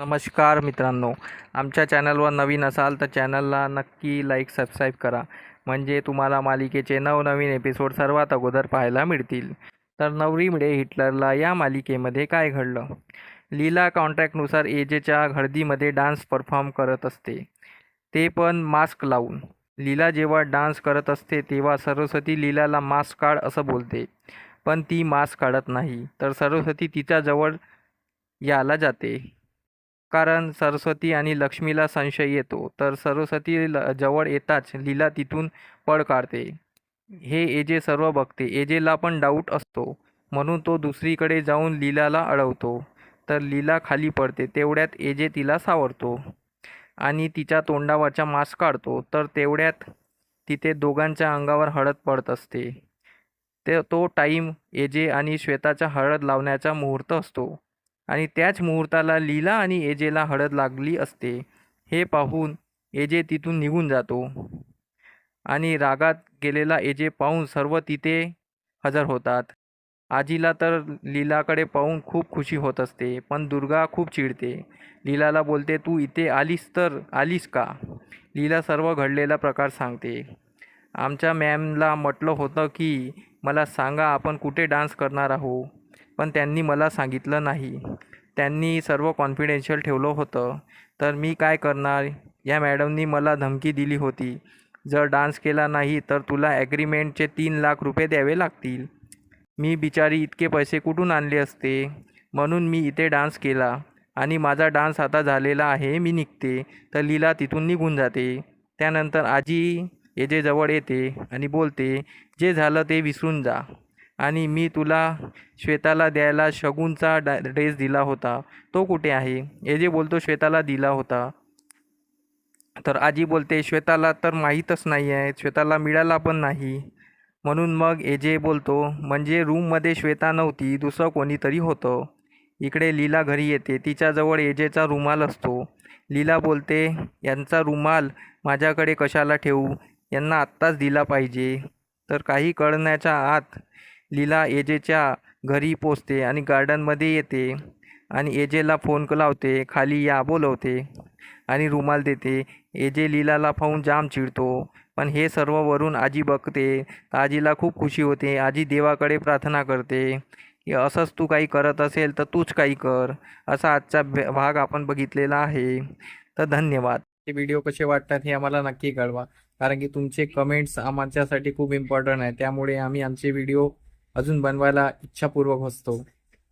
नमस्कार मित्रांनो आमच्या चॅनलवर नवीन असाल तर चॅनलला नक्की लाईक सबस्क्राईब करा. म्हणजे तुम्हाला मालिकेचे नवनवीन एपिसोड सर्वात अगोदर पाहायला मिळतील. तर नवरीमुळे हिटलरला या मालिकेमध्ये काय घडलं? लीला कॉन्ट्रॅक्टनुसार एजेच्या हळदीमध्ये डान्स परफॉर्म करत असते. ते पण मास्क लावून. लीला जेव्हा डान्स करत असते तेव्हा सरस्वती लीलाला मास्क काढ असं बोलते. पण ती मास्क काढत नाही. तर सरस्वती तिच्याजवळ यायला जाते. कारण सरस्वती आणि लक्ष्मीला संशय येतो. तर सरस्वती ल जवळ येताच लीला तिथून पळ काढते. हे एजे सर्व बघते. एजेला पण डाऊट असतो. म्हणून तो दुसरीकडे जाऊन लीलाला अडवतो. तर लीला खाली पडते. तेवढ्यात एजे तिला सावरतो आणि तिच्या तोंडावरचा मास्क काढतो. तर तेवढ्यात तिथे दोघांच्या अंगावर हळद पडत असते. ते तो टाईम एजे आणि श्वेताचा हळद लावण्याचा मुहूर्त असतो. आणि त्याच मुहूर्ताला लीला आणि एजेला हळद लागली असते. हे पाहून एजे तिथून निघून जातो. आणि रागात गेलेला एजे पाहून सर्व तिथे हजर होतात. आजीला तर लीलाकडे पाहून खूप खुशी होत असते पण दुर्गा खूप चिडते. लीलाला बोलते तू इथे आलीस तर आलीस का? लीला सर्व घडलेला प्रकार सांगते. आमच्या मॅमला म्हटलं होतं की मला सांगा आपण कुठे डान्स करणार आहो पण त्यांनी मला सांगितलं नाही. त्यांनी सर्व कॉन्फिडेन्शियल ठेवलं होतं. तर मी काय करणार? या मॅडमनी मला धमकी दिली होती. जर डान्स केला नाही तर तुला ॲग्रीमेंटचे तीन लाख रुपये द्यावे लागतील. मी बिचारी इतके पैसे कुठून आणले असते? म्हणून मी इथे डान्स केला. आणि माझा डान्स आता झालेला आहे मी निघते. तर लीला तिथून निघून जाते. त्यानंतर आजी येजेजवळ येते आणि बोलते जे झालं ते विसरून जा. आणि मी तुला श्वेताला द्यायला शगुनचा डा ड्रेस दिला होता. तो कुठे आहे? एजे बोलतो श्वेताला दिला होता. तर आजी बोलते श्वेताला तर माहीतच नाही आहे श्वेताला मिळाला पण नाही. म्हणून मग एजे बोलतो म्हणजे रूममध्ये श्वेता नव्हती दुसरं कोणीतरी होतं. इकडे लीला घरी येते. तिच्याजवळ एजेचा रुमाल असतो. लीला बोलते यांचा रुमाल माझ्याकडे कशाला ठेवू? यांना आत्ताच दिला पाहिजे. तर काही कळण्याच्या आत लीला एजेच्या घरी पोचते आणि गार्डनमध्ये येते आणि एजेला फोन लावते खाली या बोलवते आणि रुमाल देते. एजे लीलाला पाहून जाम चिडतो पण हे सर्व वरून आजी बघते. आजीला खूप खुशी होते. आजी देवाकडे प्रार्थना करते. की असंच तू काही करत असेल तर तूच काही कर असा आजचा भाग आपण बघितलेला आहे. तर धन्यवाद. हे व्हिडिओ कसे वाटतात हे आम्हाला नक्की कळवा कारण की तुमचे कमेंट्स आमच्यासाठी खूप इम्पॉर्टंट आहे. त्यामुळे आम्ही आमचे व्हिडिओ अजून बनवायला इच्छापूर्वक असतो.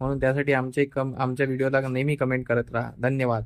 म्हणून त्यासाठी आमचे कम आमच्या व्हिडिओला नेहमी कमेंट करत राहा. धन्यवाद.